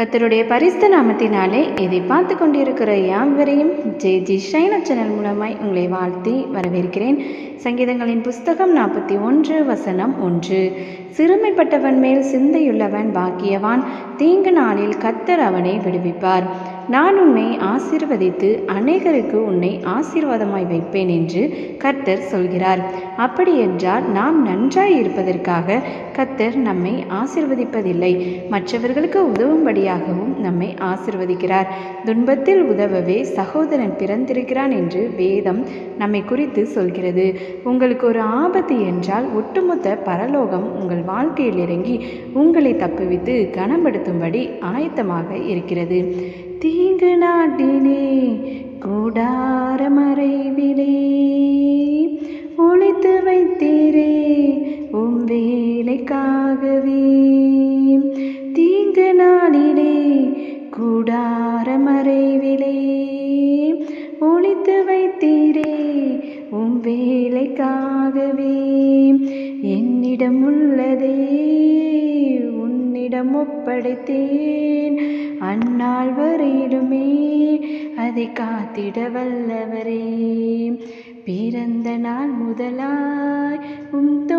கத்தருடைய பரிசுத்த நாமத்தினாலே இதை பார்த்து கொண்டிருக்கிற யாவரையும் ஜே ஜி ஷைனா சேனல் மூலமாய் உங்களை வாழ்த்தி வரவேற்கிறேன். சங்கீதங்களின் புஸ்தகம் நாற்பத்தி ஒன்று வசனம் ஒன்று. சிறுமைப்பட்டவன் மேல் சிந்தையுள்ளவன் பாக்கியவான். தீங்கு நாளில் கத்தர் அவனை விடுவிப்பார். நான் உன்னை ஆசீர்வதித்து அநேகருக்கு உன்னை ஆசீர்வாதமாய் வைப்பேன் என்று கர்த்தர் சொல்கிறார். அப்படி என்றால் நாம் நன்றாய் இருப்பதற்காக கர்த்தர் நம்மை ஆசிர்வதிப்பதில்லை. மற்றவர்களுக்கு உதவும்படியாகவும் நம்மை ஆசிர்வதிக்கிறார். துன்பத்தில் உதவவே சகோதரன் பிறந்திருக்கிறான் என்று வேதம் நம்மை குறித்து சொல்கிறது. உங்களுக்கு ஒரு ஆபத்து என்றால் ஒட்டுமொத்த பரலோகம் உங்கள் வாழ்க்கையில் இறங்கி உங்களை தப்புவித்து கனப்படுத்தும்படி ஆயத்தமாக இருக்கிறது. தீங்கு நாட்டினே கூடார மறைவிலே. ஒழித்து வைத்தீரே உம் வேலைக்காகவே. தீங்கு நாளிலே கூடார மறைவிலே. ஒழித்து வைத்தீரே உம் வேலைக்காகவே. என்னிடம் உள்ளதே உன்னிடம் ஒப்படைத்தேன். அந்நாள் வரையிலுமே அதை காத்திட வல்லவரே. பிறந்த நாள் முதலாய் உம் தோ